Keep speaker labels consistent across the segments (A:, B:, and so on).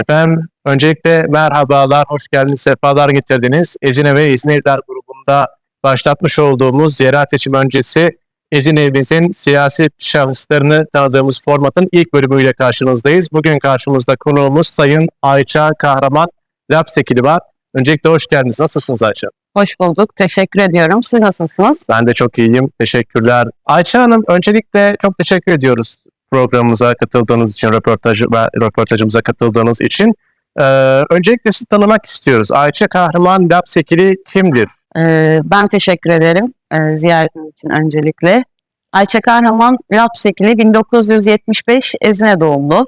A: Efendim öncelikle merhabalar, hoş geldiniz, sefalar getirdiniz. Ezine ve İzmirler grubunda başlatmış olduğumuz yerel seçim öncesi Ezine'mizin siyasi şahıslarını tanıdığımız formatın ilk bölümüyle karşınızdayız. Bugün karşımızda konuğumuz Sayın Ayça Kahraman Lapsekili var. Öncelikle hoş geldiniz. Nasılsınız Ayça?
B: Hoş bulduk. Teşekkür ediyorum. Siz nasılsınız?
A: Ben de çok iyiyim. Teşekkürler. Ayça Hanım öncelikle çok teşekkür ediyoruz programımıza katıldığınız için, röportajı ve röportajımıza katıldığınız için. Ee, öncelikle sizi tanımak istiyoruz. Ayça Kahraman Lapsekili kimdir?
B: Ee, ben teşekkür ederim e, ziyaretiniz için öncelikle. Ayça Kahraman Lapsekili 1975 Ezine doğumlu.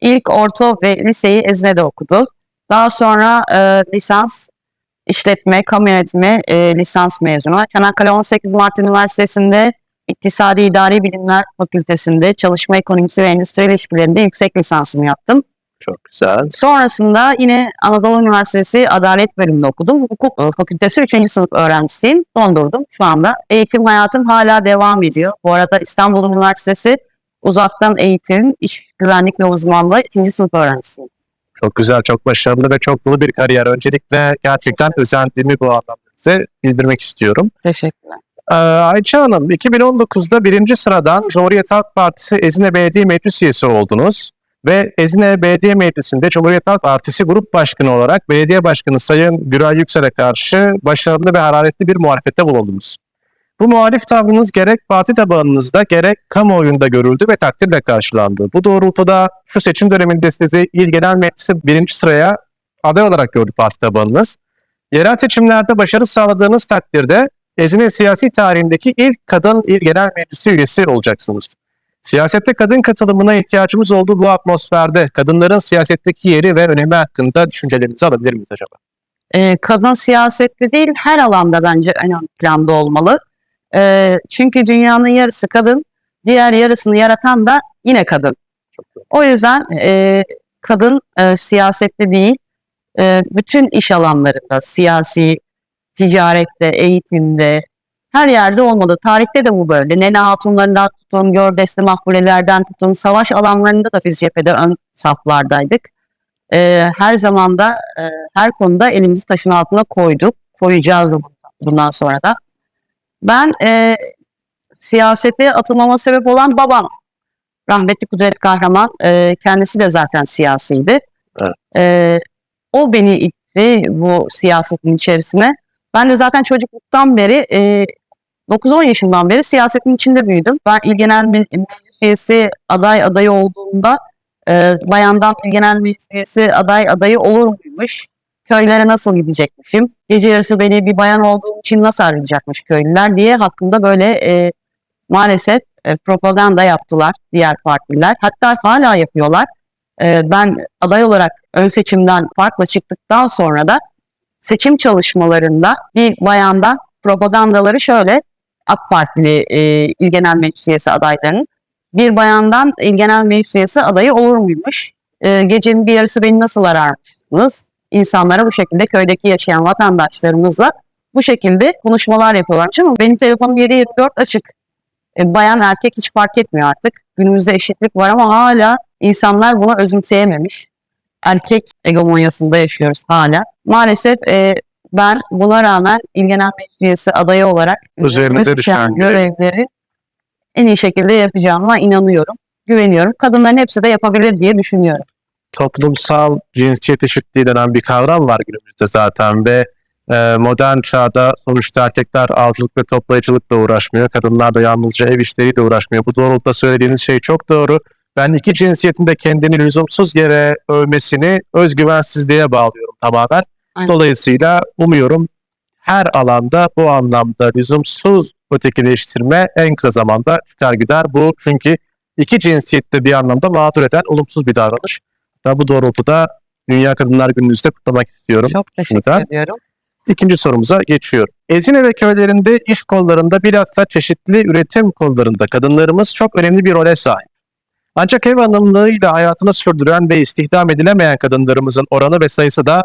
B: İlk orta ve liseyi Ezine'de okudu. Daha sonra e, lisans işletme, kamu yönetimi e, lisans mezunu. Çanakkale 18 Mart Üniversitesi'nde İktisadi İdari Bilimler Fakültesi'nde çalışma ekonomisi ve endüstri ilişkilerinde yüksek lisansımı yaptım.
A: Çok güzel.
B: Sonrasında yine Anadolu Üniversitesi Adalet Bölümünde okudum. Hukuk e, Fakültesi 3. sınıf öğrencisiyim. Dondurdum şu anda. Eğitim hayatım hala devam ediyor. Bu arada İstanbul Üniversitesi Uzaktan Eğitim, İş Güvenlik ve Uzmanlığı 2. sınıf öğrencisiyim.
A: Çok güzel, çok başarılı ve çok dolu bir kariyer. Öncelikle gerçekten özendiğimi bu anlamda size bildirmek istiyorum.
B: Teşekkürler.
A: Ee, Ayça Hanım, 2019'da birinci sıradan Cumhuriyet Halk Partisi Ezine Belediye Meclis üyesi oldunuz. Ve Ezine Belediye Meclisi'nde Cumhuriyet Halk Partisi Grup Başkanı olarak Belediye Başkanı Sayın Güray Yüksel'e karşı başarılı ve hararetli bir muhalefette bulundunuz. Bu muhalif tavrınız gerek parti tabanınızda gerek kamuoyunda görüldü ve takdirle karşılandı. Bu doğrultuda şu seçim döneminde sizi İl Genel Meclisi birinci sıraya aday olarak gördü parti tabanınız. Yerel seçimlerde başarı sağladığınız takdirde Ezine siyasi tarihindeki ilk kadın İl Genel Meclisi üyesi olacaksınız. Siyasette kadın katılımına ihtiyacımız olduğu bu atmosferde kadınların siyasetteki yeri ve önemi hakkında düşüncelerinizi alabilir miyiz acaba?
B: Ee, kadın siyasette değil her alanda bence en ön planda olmalı. Ee, çünkü dünyanın yarısı kadın, diğer yarısını yaratan da yine kadın. O yüzden e, kadın e, siyasette değil, e, bütün iş alanlarında, siyasi, ticarette, eğitimde, her yerde olmalı. Tarihte de bu böyle. Nene hatunlarından tutun, gördesli mahfulelerden tutun, savaş alanlarında da biz cephede ön saflardaydık. Ee, her zaman da e, her konuda elimizi taşın altına koyduk. Koyacağız bundan sonra da. Ben e, siyasete atılmama sebep olan babam. Rahmetli Kudret Kahraman. e, kendisi de zaten siyasiydi.
A: Evet.
B: E, o beni itti bu siyasetin içerisine. Ben de zaten çocukluktan beri e, 9-10 yaşından beri siyasetin içinde büyüdüm. Ben İl Genel Me- Meclis aday adayı olduğunda e, bayandan İl Genel Meclis aday adayı olur muymuş? Köylere nasıl gidecekmişim? Gece yarısı beni bir bayan olduğum için nasıl arayacakmış köylüler diye hakkında böyle e, maalesef e, propaganda yaptılar diğer partiler. Hatta hala yapıyorlar. E, ben aday olarak ön seçimden farkla çıktıktan sonra da seçim çalışmalarında bir bayandan propagandaları şöyle AK Partili e, İl Genel Meclis Üyesi adaylarının bir bayandan İl Genel Meclis Üyesi adayı olur muymuş? E, gecenin bir yarısı beni nasıl ararmışsınız? İnsanlara bu şekilde köydeki yaşayan vatandaşlarımızla bu şekilde konuşmalar yapıyorlarmış ama benim telefonum 7-24 açık. E, bayan erkek hiç fark etmiyor artık. Günümüzde eşitlik var ama hala insanlar buna özümseyememiş. Erkek egomonyasında yaşıyoruz hala. Maalesef e, ben buna rağmen İl Genel Meclis Üyesi adayı olarak
A: Üzerinize düşen
B: görevleri en iyi şekilde yapacağıma inanıyorum. Güveniyorum. Kadınların hepsi de yapabilir diye düşünüyorum.
A: Toplumsal cinsiyet eşitliği denen bir kavram var günümüzde zaten ve e, modern çağda sonuçta erkekler avcılık ve toplayıcılıkla uğraşmıyor. Kadınlar da yalnızca ev işleriyle uğraşmıyor. Bu doğrultuda söylediğiniz şey çok doğru. Ben iki cinsiyetin de kendini lüzumsuz yere övmesini özgüvensizliğe bağlıyorum tamamen.
B: Aynen.
A: Dolayısıyla umuyorum her alanda bu anlamda lüzumsuz ötekileştirme en kısa zamanda çıkar gider. Bu çünkü iki cinsiyette bir anlamda mağdur eden olumsuz bir davranış. Da bu doğrultuda Dünya Kadınlar Günü'nüzü de kutlamak istiyorum.
B: Çok teşekkür
A: Neden?
B: ediyorum.
A: İkinci sorumuza geçiyorum. Ezine ve köylerinde iş kollarında bilhassa çeşitli üretim kollarında kadınlarımız çok önemli bir role sahip. Ancak ev hanımlığıyla hayatını sürdüren ve istihdam edilemeyen kadınlarımızın oranı ve sayısı da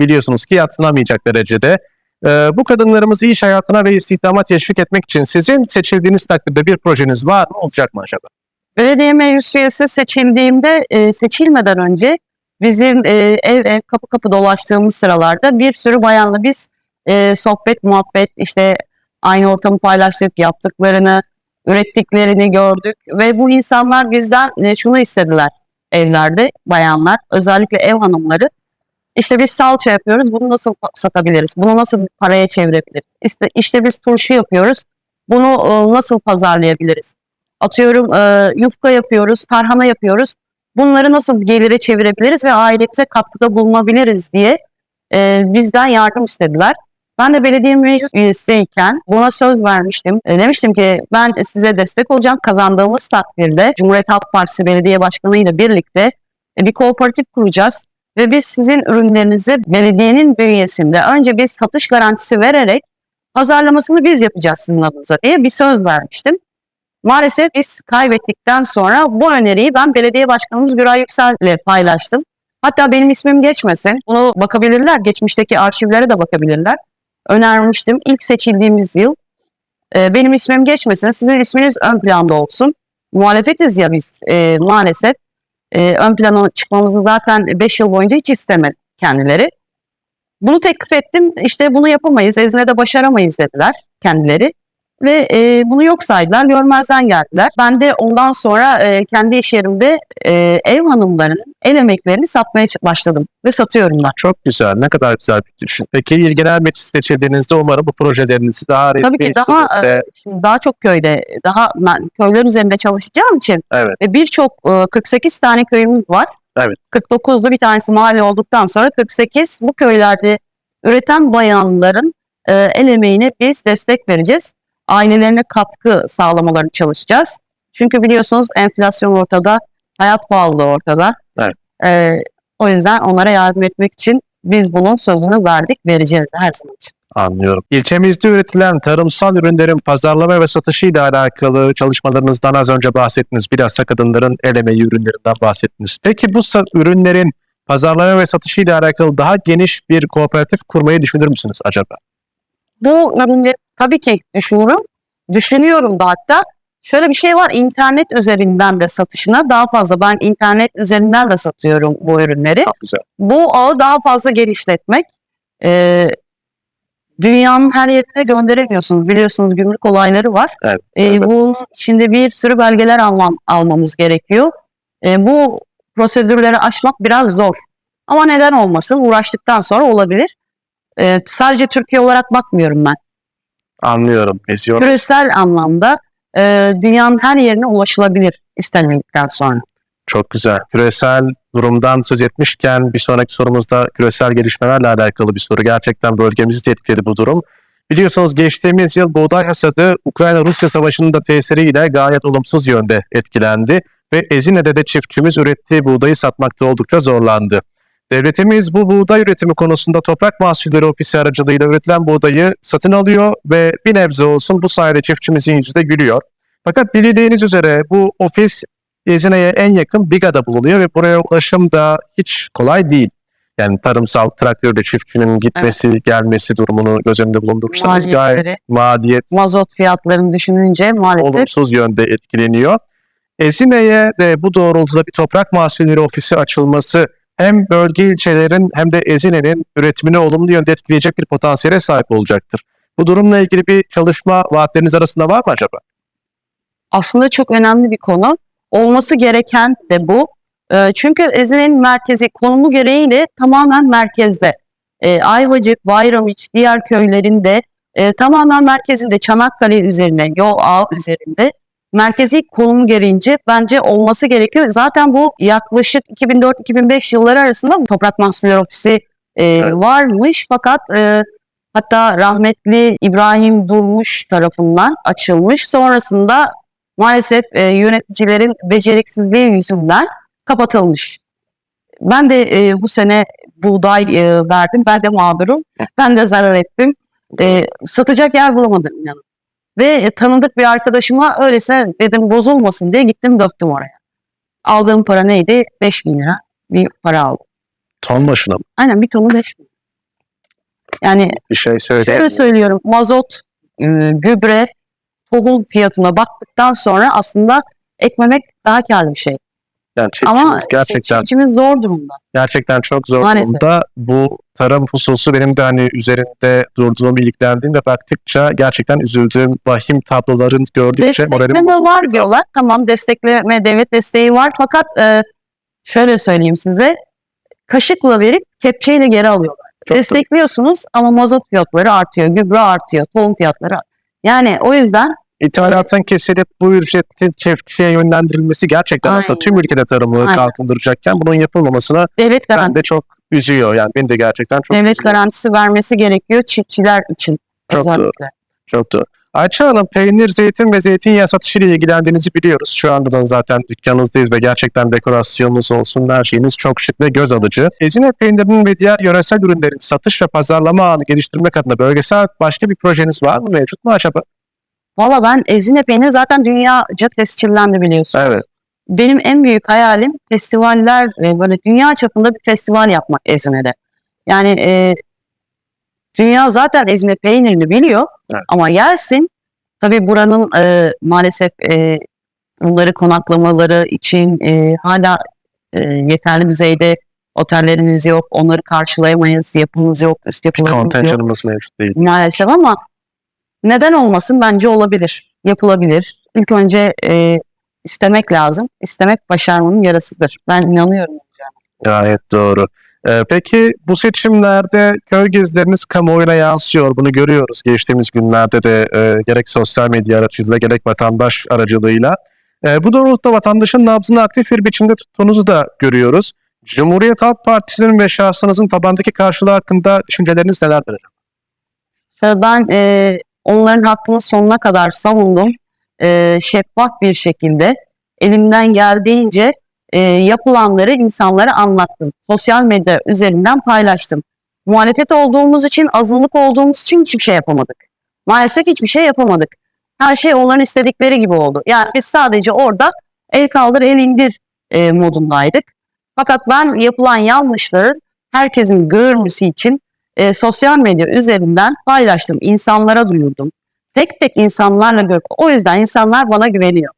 A: biliyorsunuz ki yatsınamayacak derecede. Ee, bu kadınlarımızı iş hayatına ve istihdama teşvik etmek için sizin seçildiğiniz takdirde bir projeniz var mı olacak mı acaba?
B: Belediye meclis üyesi seçildiğimde e, seçilmeden önce bizim e, ev ev kapı kapı dolaştığımız sıralarda bir sürü bayanla biz e, sohbet muhabbet işte aynı ortamı paylaştık yaptıklarını ürettiklerini gördük ve bu insanlar bizden e, şunu istediler evlerde bayanlar özellikle ev hanımları. İşte biz salça yapıyoruz bunu nasıl satabiliriz bunu nasıl paraya çevirebiliriz? İşte, işte biz turşu yapıyoruz bunu e, nasıl pazarlayabiliriz? Atıyorum e, yufka yapıyoruz tarhana yapıyoruz bunları nasıl gelire çevirebiliriz ve ailemize katkıda bulunabiliriz diye bizden yardım istediler. Ben de belediye meclis üyesiyken buna söz vermiştim. E, demiştim ki ben size destek olacağım. Kazandığımız takdirde Cumhuriyet Halk Partisi Belediye Başkanı ile birlikte e, bir kooperatif kuracağız. Ve biz sizin ürünlerinizi belediyenin bünyesinde önce biz satış garantisi vererek pazarlamasını biz yapacağız sizin adınıza diye bir söz vermiştim. Maalesef biz kaybettikten sonra bu öneriyi ben belediye başkanımız Güray Yüksel ile paylaştım. Hatta benim ismim geçmesin. Bunu bakabilirler. Geçmişteki arşivlere de bakabilirler. Önermiştim. İlk seçildiğimiz yıl e, benim ismim geçmesin. Sizin isminiz ön planda olsun. Muhalefetiz ya biz e, maalesef. E, ön plana çıkmamızı zaten 5 yıl boyunca hiç istemedi kendileri. Bunu teklif ettim. İşte bunu yapamayız. Ezne'de başaramayız dediler kendileri. Ve e, bunu yok saydılar. Görmezden geldiler. Ben de ondan sonra e, kendi iş yerimde e, ev hanımlarının el emeklerini satmaya başladım. Ve satıyorum da.
A: Çok güzel. Ne kadar güzel bir düşün. Peki il genel meclis seçildiğinizde umarım bu projelerinizi daha resmi
B: Tabii ki daha e, şimdi daha çok köyde, daha ben köyler üzerinde çalışacağım için
A: Evet.
B: ve birçok e, 48 tane köyümüz var.
A: Evet.
B: 49'lu bir tanesi mahalle olduktan sonra 48 bu köylerde üreten bayanların e, el emeğine biz destek vereceğiz. Ailelerine katkı sağlamalarını çalışacağız. Çünkü biliyorsunuz enflasyon ortada, hayat pahalılığı ortada.
A: Evet.
B: E, o yüzden onlara yardım etmek için biz bunun sözünü verdik, vereceğiz her zaman için.
A: Anlıyorum. İlçemizde üretilen tarımsal ürünlerin pazarlama ve satışı ile alakalı çalışmalarınızdan az önce bahsettiniz. Bilhassa kadınların el emeği ürünlerinden bahsettiniz. Peki bu ürünlerin pazarlama ve satışı ile alakalı daha geniş bir kooperatif kurmayı düşünür müsünüz acaba?
B: Bu ürünleri tabii ki düşünüyorum. Düşünüyorum da hatta şöyle bir şey var internet üzerinden de satışına daha fazla ben internet üzerinden de satıyorum bu ürünleri.
A: Çok güzel.
B: Bu ağı daha fazla genişletmek e, dünyanın her yerine gönderemiyorsunuz. Biliyorsunuz gümrük olayları var.
A: Evet,
B: E,
A: evet.
B: Bunun içinde bir sürü belgeler almam, almamız gerekiyor. E, bu prosedürleri aşmak biraz zor. Ama neden olmasın? Uğraştıktan sonra olabilir. E, sadece Türkiye olarak bakmıyorum ben
A: Anlıyorum. Vizyon.
B: küresel anlamda e, dünyanın her yerine ulaşılabilir istenildikten sonra.
A: Çok güzel. Küresel durumdan söz etmişken bir sonraki sorumuzda küresel gelişmelerle alakalı bir soru. Gerçekten bölgemizi de etkiledi bu durum. Biliyorsunuz geçtiğimiz yıl buğday hasadı Ukrayna-Rusya savaşının da tesiriyle gayet olumsuz yönde etkilendi ve Ezine'de de çiftçimiz ürettiği buğdayı satmakta oldukça zorlandı. Devletimiz bu buğday üretimi konusunda Toprak Mahsulleri Ofisi aracılığıyla üretilen buğdayı satın alıyor ve bir nebze olsun bu sayede çiftçimizin yüzü de gülüyor. Fakat bildiğiniz üzere bu ofis Ezine'ye en yakın Biga'da bulunuyor ve buraya ulaşım da hiç kolay değil. Yani tarımsal traktörle çiftçinin gitmesi, gelmesi durumunu göz önünde bulundurursanız gayet maliyet
B: mazot fiyatlarını düşününce maalesef
A: olumsuz yönde etkileniyor. Ezine'ye de bu doğrultuda bir toprak mahsulleri ofisi açılması hem bölge ilçelerin hem de Ezine'nin üretimini olumlu yönde etkileyecek bir potansiyele sahip olacaktır. Bu durumla ilgili bir çalışma vaatleriniz arasında var mı acaba?
B: aslında çok önemli bir konu. Olması gereken de bu. E, çünkü Ezine'nin merkezi konumu gereğiyle tamamen merkezde. E, Ayvacık, Bayramiç, diğer köylerinde e, tamamen merkezinde Çanakkale üzerine, yol ağı üzerinde merkezi konumu gereğince bence olması gerekiyor. Zaten bu yaklaşık 2004-2005 yılları arasında Toprak Mahsulleri Ofisi e,
A: Evet.
B: varmış fakat e, hatta rahmetli İbrahim Durmuş tarafından açılmış. Sonrasında maalesef e, yöneticilerin beceriksizliği yüzünden kapatılmış. Ben de e, bu sene buğday e, verdim. Ben de mağdurum. Ben de zarar ettim. E, satacak yer bulamadım inanın. Ve e, tanıdık bir arkadaşıma öylesine dedim bozulmasın diye gittim döktüm oraya. Aldığım para neydi? 5 bin lira bir para aldım.
A: Ton başına mı?
B: Aynen bir tonu 5 bin. Yani
A: bir şey söyle.
B: Şöyle söylüyorum mazot, e, gübre, tohum fiyatına baktıktan sonra aslında ekmemek daha karlı bir şey.
A: Yani
B: Ama
A: çiftçimiz gerçekten
B: çiftçimiz zor durumda.
A: gerçekten çok zor
B: Maalesef.
A: durumda. Bu tarım hususu benim de hani üzerinde durduğum, ilgilendiğim ve baktıkça gerçekten üzüldüğüm vahim tabloların gördükçe moralim
B: Destekleme var diyorlar. Tamam destekleme devlet desteği var fakat e, şöyle söyleyeyim size kaşıkla verip kepçeyle geri alıyorlar.
A: çok
B: Destekliyorsunuz ama mazot fiyatları artıyor, gübre artıyor, tohum fiyatları Yani o yüzden
A: İthalatın kesilip bu ücretin çiftçiye yönlendirilmesi gerçekten aslında
B: Aynen.
A: tüm ülkede tarımı
B: Aynen.
A: kalkındıracakken bunun yapılmamasına
B: devlet
A: ben de çok üzüyor. Yani beni de gerçekten çok
B: devlet
A: üzüyor.
B: garantisi vermesi gerekiyor çiftçiler için
A: Çok doğru.
B: özellikle.
A: Çok doğru. Ayça Hanım peynir, zeytin ve zeytinyağı satışıyla ilgilendiğinizi biliyoruz. Şu anda da zaten dükkanınızdayız ve gerçekten dekorasyonunuz olsun her şeyiniz çok şık ve göz alıcı. Ezine peynirinin ve diğer yöresel ürünlerin satış ve pazarlama ağını geliştirmek adına bölgesel başka bir projeniz var mı mevcut mu acaba?
B: Valla ben Ezine peyniri zaten dünyaca tescillendi biliyorsunuz.
A: Evet.
B: Benim en büyük hayalim festivaller ve böyle dünya çapında bir festival yapmak Ezine'de. Yani e, dünya zaten Ezine peynirini biliyor
A: Evet.
B: ama gelsin tabii buranın e, maalesef e, bunları konaklamaları için e, hala e, yeterli düzeyde otelleriniz yok, onları karşılayamayız, yapımız yok, üst yapılarımız yok
A: Kontenjanımız mevcut değil.
B: maalesef ama neden olmasın bence olabilir. Yapılabilir. İlk önce e, istemek lazım. İstemek başarmanın yarısıdır. Ben inanıyorum.
A: Gayet doğru. Ee, peki bu seçimlerde köy gezileriniz kamuoyuna yansıyor. Bunu görüyoruz. Geçtiğimiz günlerde de e, gerek sosyal medya aracılığıyla gerek vatandaş aracılığıyla. E, bu doğrultuda vatandaşın nabzını aktif bir biçimde tuttuğunuzu da görüyoruz. Cumhuriyet Halk Partisi'nin ve şahsınızın tabandaki karşılığı hakkında düşünceleriniz nelerdir?
B: Ben e, onların hakkını sonuna kadar savundum. E, şeffaf bir şekilde elimden geldiğince e, yapılanları insanlara anlattım. Sosyal medya üzerinden paylaştım. Muhalefet olduğumuz için, azınlık olduğumuz için hiçbir şey yapamadık. Maalesef hiçbir şey yapamadık. Her şey onların istedikleri gibi oldu. Yani biz sadece orada el kaldır el indir e, modundaydık. Fakat ben yapılan yanlışları herkesin görmesi için e, sosyal medya üzerinden paylaştım. insanlara duyurdum. Tek tek insanlarla gör. O yüzden insanlar bana güveniyor.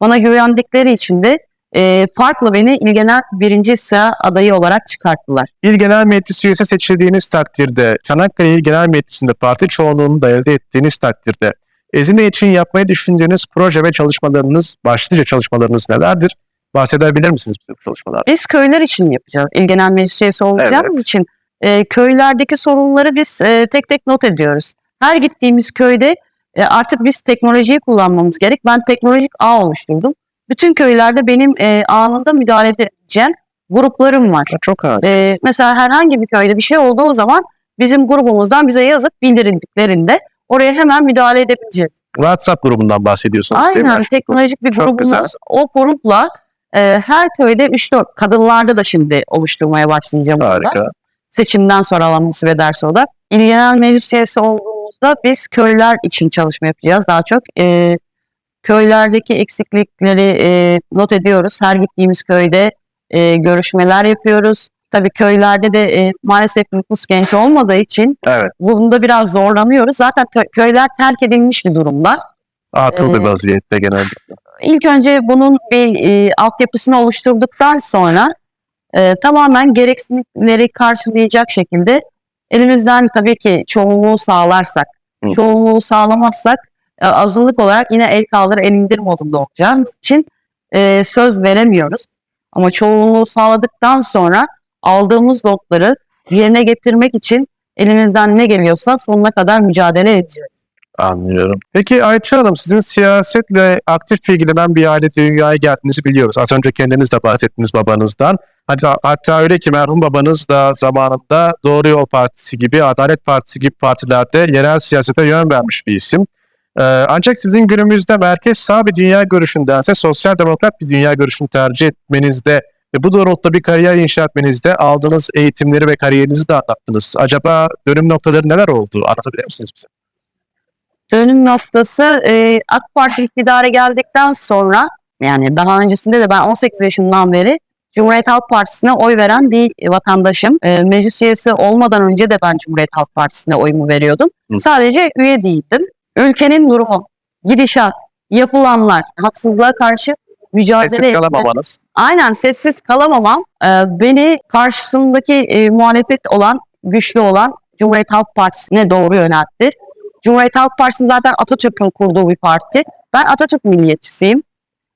B: Bana güvendikleri için de e, farklı beni İl Genel birinci sıra adayı olarak çıkarttılar.
A: İl Genel Meclis üyesi seçildiğiniz takdirde, Çanakkale İl Genel Meclisi'nde parti çoğunluğunu da elde ettiğiniz takdirde, Ezine için yapmayı düşündüğünüz proje ve çalışmalarınız, başlıca çalışmalarınız nelerdir? Bahsedebilir misiniz bize bu çalışmalar?
B: Biz köyler için yapacağız. İl Genel Meclis üyesi olacağımız için e, köylerdeki sorunları biz e, tek tek not ediyoruz. Her gittiğimiz köyde e, artık biz teknolojiyi kullanmamız gerek. Ben teknolojik ağ oluşturdum. Bütün köylerde benim e, anında müdahale edeceğim gruplarım var.
A: Çok ağır.
B: E, mesela herhangi bir köyde bir şey olduğu zaman bizim grubumuzdan bize yazıp bildirildiklerinde oraya hemen müdahale edebileceğiz.
A: WhatsApp grubundan bahsediyorsunuz değil mi?
B: Aynen teknolojik bir
A: Çok
B: grubumuz.
A: güzel.
B: O grupla e, her köyde 3-4 kadınlarda da şimdi oluşturmaya başlayacağım.
A: Harika.
B: Seçimden sonra alan nasip ederse o da. İl Genel Meclis üyesi olduğumuzda biz köyler için çalışma yapacağız daha çok. E, köylerdeki eksiklikleri e, not ediyoruz. Her gittiğimiz köyde e, görüşmeler yapıyoruz. Tabii köylerde de e, maalesef nüfus genç olmadığı için
A: Evet.
B: bunda biraz zorlanıyoruz. Zaten kö- köyler terk edilmiş bir durumda.
A: Atıl bir
B: Ee,
A: vaziyette genelde.
B: İlk önce bunun bir e, altyapısını oluşturduktan sonra e, tamamen gereksinimleri karşılayacak şekilde elimizden tabii ki çoğunluğu sağlarsak,
A: Hı.
B: çoğunluğu sağlamazsak e, azınlık olarak yine el kaldır el indir modunda olacağımız için e, söz veremiyoruz. Ama çoğunluğu sağladıktan sonra aldığımız notları yerine getirmek için elimizden ne geliyorsa sonuna kadar mücadele edeceğiz.
A: Anlıyorum. Peki Ayça Hanım sizin siyasetle aktif ilgilenen bir aile dünyaya geldiğinizi biliyoruz. Az önce kendiniz de bahsettiniz babanızdan. Hatta, hatta öyle ki merhum babanız da zamanında Doğru Yol Partisi gibi, Adalet Partisi gibi partilerde yerel siyasete yön vermiş bir isim. Ee, ancak sizin günümüzde merkez sağ bir dünya görüşündense sosyal demokrat bir dünya görüşünü tercih etmenizde ve bu doğrultuda bir kariyer inşa etmenizde aldığınız eğitimleri ve kariyerinizi de anlattınız. Acaba dönüm noktaları neler oldu? Anlatabilir misiniz bize?
B: dönüm noktası e, AK Parti iktidara geldikten sonra yani daha öncesinde de ben 18 yaşından beri Cumhuriyet Halk Partisi'ne oy veren bir vatandaşım. E, meclis üyesi olmadan önce de ben Cumhuriyet Halk Partisi'ne oyumu veriyordum.
A: Hı.
B: Sadece üye değildim. Ülkenin durumu, gidişat, yapılanlar, haksızlığa karşı mücadele
A: Sessiz
B: etme-
A: kalamamanız.
B: Aynen sessiz kalamamam e, beni karşısındaki e, muhalefet olan, güçlü olan Cumhuriyet Halk Partisi'ne doğru yöneltti. Cumhuriyet Halk Partisi zaten Atatürk'ün kurduğu bir parti. Ben Atatürk milliyetçisiyim.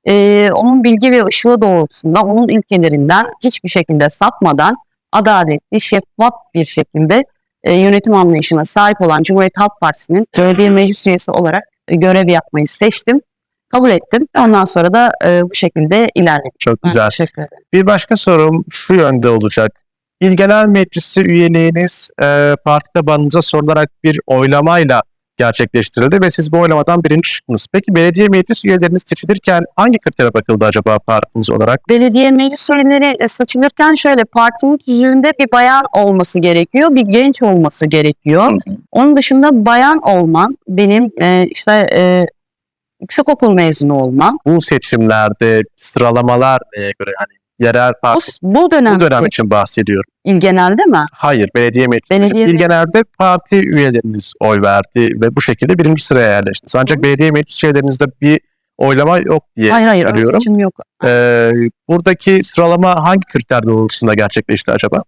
B: E, onun bilgi ve ışığı doğrultusunda, onun ilkelerinden hiçbir şekilde sapmadan adaletli, şeffaf bir şekilde e, yönetim anlayışına sahip olan Cumhuriyet Halk Partisi'nin belediye meclis üyesi olarak e, görev yapmayı seçtim. Kabul ettim. Ondan sonra da e, bu şekilde ilerledim.
A: Çok
B: Ben
A: güzel.
B: Teşekkür ederim.
A: Bir başka sorum şu yönde olacak. İl Genel Meclisi üyeliğiniz e, parti tabanınıza sorularak bir oylamayla gerçekleştirildi ve siz bu oylamadan birinci çıktınız. Peki belediye meclis üyeleriniz seçilirken hangi kritere bakıldı acaba partiniz olarak?
B: belediye meclis üyeleri e, seçilirken şöyle partinin tüzüğünde bir bayan olması gerekiyor, bir genç olması gerekiyor. Onun dışında bayan olman, benim e, işte e, yüksekokul mezunu olmam.
A: Bu seçimlerde sıralamalar neye göre? Hani yerel
B: Bu,
A: parti
B: bu dönem,
A: bu dönem için bahsediyorum.
B: il genelde mi?
A: Hayır, belediye meclisi.
B: Belediye
A: İl genelde parti üyeleriniz oy verdi ve bu şekilde birinci sıraya yerleştiniz. Ancak belediye meclis üyelerinizde bir oylama yok diye
B: hayır hayır,
A: arıyorum.
B: seçim yok.
A: Ee, buradaki sıralama hangi kriter doğrultusunda gerçekleşti acaba?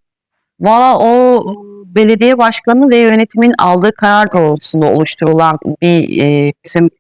B: Valla o belediye başkanı ve yönetimin aldığı karar doğrultusunda oluşturulan bir e, bizim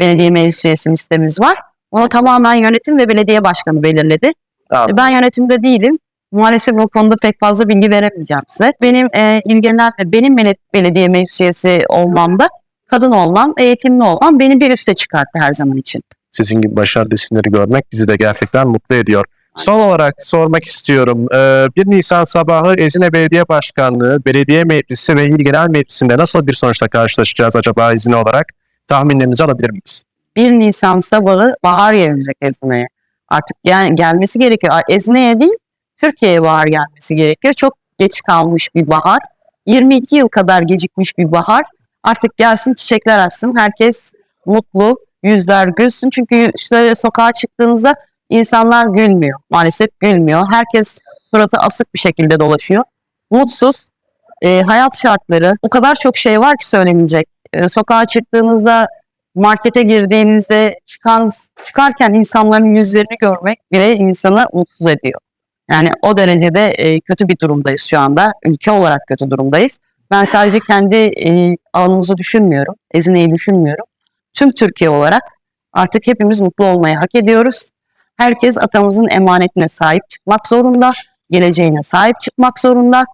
B: belediye meclis üyesi listemiz var. Onu tamamen yönetim ve belediye başkanı belirledi.
A: Anladım.
B: Ben yönetimde değilim. Maalesef o konuda pek fazla bilgi veremeyeceğim size. Benim e, ilgilenen ve benim bele- belediye meclis üyesi olmamda kadın olmam, eğitimli olmam beni bir üste çıkarttı her zaman için.
A: Sizin gibi başarılı isimleri görmek bizi de gerçekten mutlu ediyor. Son olarak sormak istiyorum. Ee, 1 Nisan sabahı Ezine Belediye Başkanlığı, Belediye Meclisi ve İl Genel Meclisi'nde nasıl bir sonuçla karşılaşacağız acaba Ezine olarak? Tahminlerinizi alabilir miyiz?
B: 1 Nisan sabahı bahar gelecek Ezine'ye. Artık yani gelmesi gerekiyor. Ezine'ye değil, Türkiye'ye bahar gelmesi gerekiyor. Çok geç kalmış bir bahar. 22 yıl kadar gecikmiş bir bahar. Artık gelsin çiçekler açsın. Herkes mutlu, yüzler gülsün. Çünkü şöyle sokağa çıktığınızda insanlar gülmüyor. Maalesef gülmüyor. Herkes suratı asık bir şekilde dolaşıyor. Mutsuz. Ee, hayat şartları. O kadar çok şey var ki söylenecek. Ee, sokağa çıktığınızda markete girdiğinizde çıkan çıkarken insanların yüzlerini görmek bile insanı mutsuz ediyor. Yani o derecede e, kötü bir durumdayız şu anda. Ülke olarak kötü durumdayız. Ben sadece kendi e, alanımızı düşünmüyorum. Ezine'yi düşünmüyorum. Tüm Türkiye olarak artık hepimiz mutlu olmayı hak ediyoruz. Herkes atamızın emanetine sahip çıkmak zorunda. Geleceğine sahip çıkmak zorunda.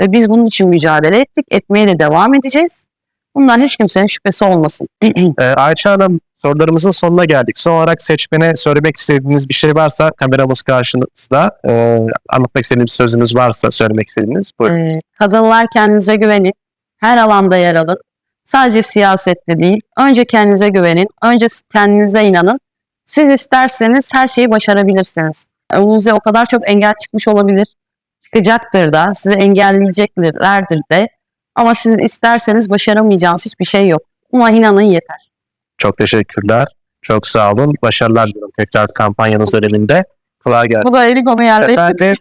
B: E, biz bunun için mücadele ettik. Etmeye de devam edeceğiz. Bundan hiç kimsenin şüphesi olmasın.
A: Ee, Ayça Hanım sorularımızın sonuna geldik. Son olarak seçmene söylemek istediğiniz bir şey varsa kameramız karşınızda. Ee, anlatmak istediğiniz bir sözünüz varsa söylemek istediğiniz. Buyurun.
B: Ee, kadınlar kendinize güvenin. Her alanda yer alın. Sadece siyasette değil. Önce kendinize güvenin. Önce kendinize inanın. Siz isterseniz her şeyi başarabilirsiniz. Önünüze o kadar çok engel çıkmış olabilir. Çıkacaktır da. Sizi engelleyeceklerdir de. Ama siz isterseniz başaramayacağınız hiçbir şey yok. Buna inanın yeter.
A: Çok teşekkürler. Çok sağ olun. Başarılar diliyorum tekrar kampanyanız döneminde. Kolay gelsin.
B: Bu da eli konu yerleşti.
A: Efendim,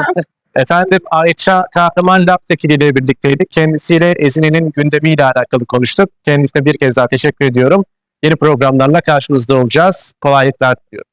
A: efendim Ayça Kahraman Laptekili ile birlikteydik. Kendisiyle Ezine'nin gündemiyle alakalı konuştuk. Kendisine bir kez daha teşekkür ediyorum. Yeni programlarla karşınızda olacağız. Kolaylıklar diliyorum.